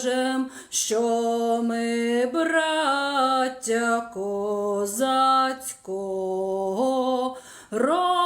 покажем, що ми браття козацького роду.